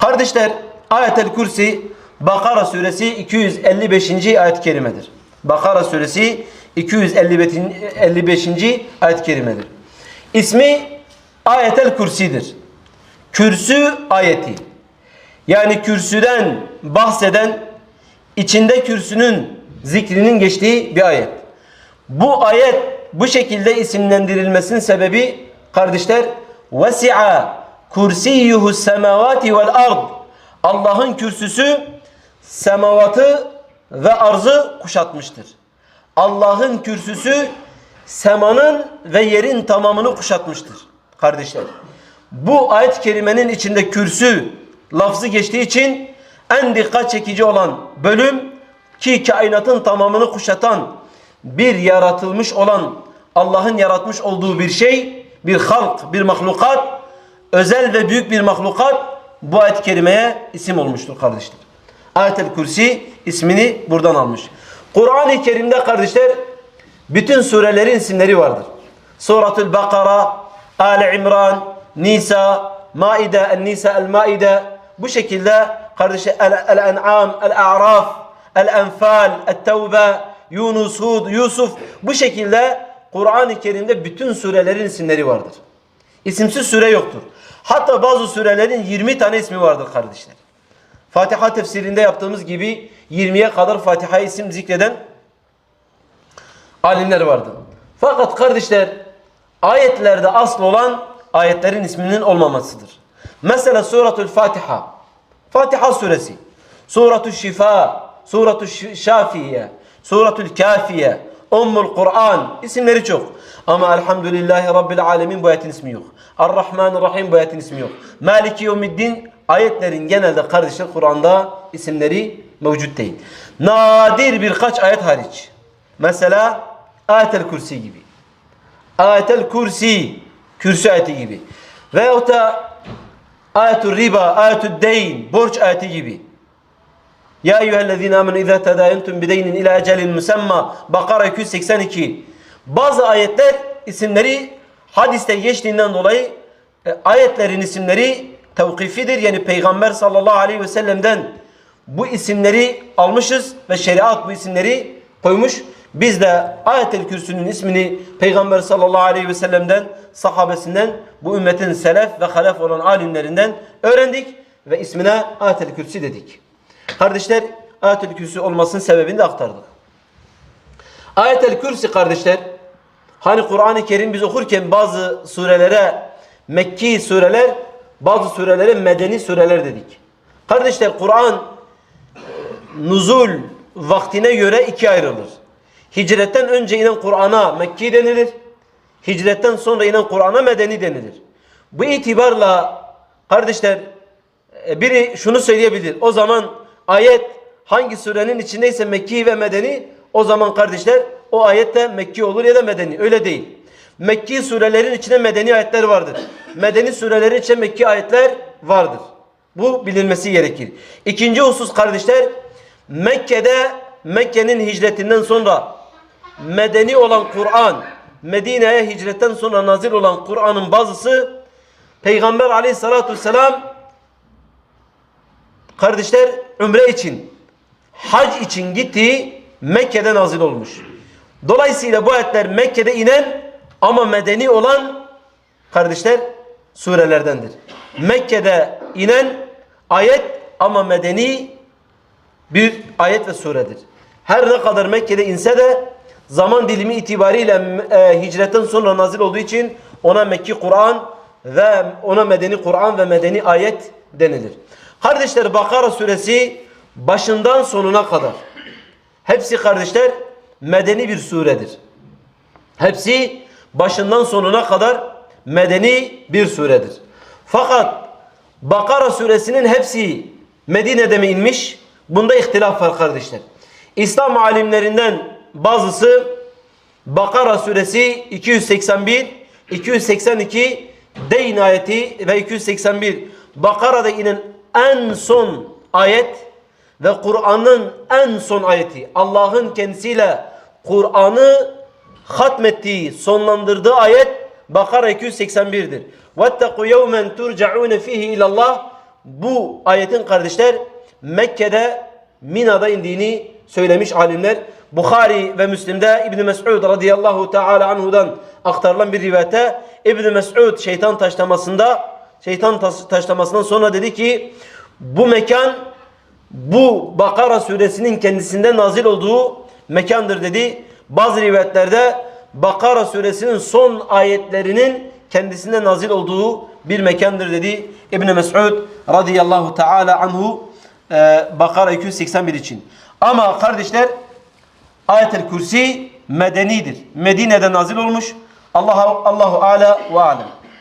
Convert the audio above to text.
Kardeşler Ayetel Kürsi Bakara suresi 255. ayet-i kerimedir. Bakara suresi 255. ayet-i kerimedir. İsmi Ayetel Kürsi'dir. Kürsü ayeti. Yani kürsüden bahseden içinde kürsünün zikrinin geçtiği bir ayet. Bu ayet bu şekilde isimlendirilmesinin sebebi kardeşler vesi'a kursiyyuhu semavati vel ard Allah'ın kürsüsü semavatı ve arzı kuşatmıştır. Allah'ın kürsüsü semanın ve yerin tamamını kuşatmıştır kardeşler. Bu ayet-i kerimenin içinde kürsü lafzı geçtiği için en dikkat çekici olan bölüm ki kainatın tamamını kuşatan bir yaratılmış olan Allah'ın yaratmış olduğu bir şey, bir halk, bir mahlukat, özel ve büyük bir mahlukat bu ayet-i kerimeye isim olmuştur kardeşler. Ayet-el Kürsi ismini buradan almış. Kur'an-ı Kerim'de kardeşler bütün surelerin isimleri vardır. Suratul Bakara, Ali İmran, Nisa, Maide, El-Nisa, El-Maide bu şekilde kardeşler El-En'am, El-A'raf, El-Enfal, El-Tevbe, Yunus, Hud, Yusuf bu şekilde Kur'an-ı Kerim'de bütün surelerin isimleri vardır. İsimsiz süre yoktur. Hatta bazı surelerin 20 tane ismi vardır kardeşler. Fatiha tefsirinde yaptığımız gibi 20'ye kadar Fatiha isim zikreden alimler vardır. Fakat kardeşler ayetlerde asıl olan ayetlerin isminin olmamasıdır. Mesela suratul Fatiha. Fatiha suresi. Suratul Şifa. Suratul Şafiye. Suratul Kafiye. Ummul Kur'an. isimleri çok. Ama Elhamdülillahi Rabbil Alemin bu ayetin ismi yok. Ar-Rahmanir-Rahim bu ayetin ismi yok. Maliki Yevmiddin ayetlerin genelde kardeşler Kur'an'da isimleri mevcut değil. Nadir birkaç ayet hariç. Mesela Ayetel Kürsi gibi. Ayetel Kürsi kürsü ayeti gibi. Veyahut da Ayetul Riba, Ayetul Deyn, borç ayeti gibi. Ya eyyühellezine amenu izâ tedâyentum bideynin ila ecelin musemma Bakara 282 Bazı ayetler isimleri hadiste geçtiğinden dolayı e, ayetlerin isimleri tevkifidir. Yani Peygamber sallallahu aleyhi ve sellem'den bu isimleri almışız ve şeriat bu isimleri koymuş. Biz de Ayet-el Kürsü'nün ismini Peygamber sallallahu aleyhi ve sellem'den, sahabesinden, bu ümmetin selef ve halef olan alimlerinden öğrendik ve ismine Ayet-el Kürsü dedik. Kardeşler Ayet-el Kürsü olmasının sebebini de aktardık. Ayet-el Kürsi kardeşler hani Kur'an-ı Kerim biz okurken bazı surelere Mekki sureler bazı surelere medeni sureler dedik. Kardeşler Kur'an nuzul vaktine göre ikiye ayrılır. Hicretten önce inen Kur'an'a Mekki denilir. Hicretten sonra inen Kur'an'a medeni denilir. Bu itibarla kardeşler e, biri şunu söyleyebilir. O zaman ayet hangi surenin içindeyse Mekki ve medeni o zaman kardeşler o ayette Mekki olur ya da medeni. Öyle değil. Mekki surelerin içinde medeni ayetler vardır. Medeni surelerin içinde Mekki ayetler vardır. Bu bilinmesi gerekir. İkinci husus kardeşler Mekke'de Mekke'nin hicretinden sonra medeni olan Kur'an Medine'ye hicretten sonra nazil olan Kur'an'ın bazısı Peygamber aleyhissalatü vesselam kardeşler ümre için hac için gittiği Mekke'de nazil olmuş. Dolayısıyla bu ayetler Mekke'de inen ama medeni olan kardeşler surelerdendir. Mekke'de inen ayet ama medeni bir ayet ve suredir. Her ne kadar Mekke'de inse de zaman dilimi itibariyle e, hicretten sonra nazil olduğu için ona Mekki Kur'an ve ona medeni Kur'an ve medeni ayet denilir. Kardeşler Bakara suresi başından sonuna kadar hepsi kardeşler medeni bir suredir. Hepsi başından sonuna kadar medeni bir suredir. Fakat Bakara suresinin hepsi Medine'de mi inmiş? Bunda ihtilaf var kardeşler. İslam alimlerinden bazısı Bakara suresi 281, 282 Deyn ayeti ve 281 Bakara'da inen en son ayet ve Kur'an'ın en son ayeti Allah'ın kendisiyle Kur'an'ı hatmettiği, sonlandırdığı ayet Bakara 281'dir. وَاتَّقُوا يَوْمًا تُرْجَعُونَ فِيهِ اِلَى اللّٰهِ bu ayetin kardeşler Mekke'de Mina'da indiğini söylemiş alimler. Bukhari ve Müslim'de İbn Mes'ud radıyallahu teala anhu'dan aktarılan bir rivayete İbn Mes'ud şeytan taşlamasında şeytan taş- taşlamasından sonra dedi ki bu mekan bu Bakara suresinin kendisinde nazil olduğu mekandır dedi. Bazı rivayetlerde Bakara suresinin son ayetlerinin kendisinde nazil olduğu bir mekandır dedi. İbn Mes'ud radıyallahu teala anhu e, Bakara 281 için. Ama kardeşler Ayet-el Kürsi medenidir. Medine'de nazil olmuş. Allah Allahu Ala ve alem.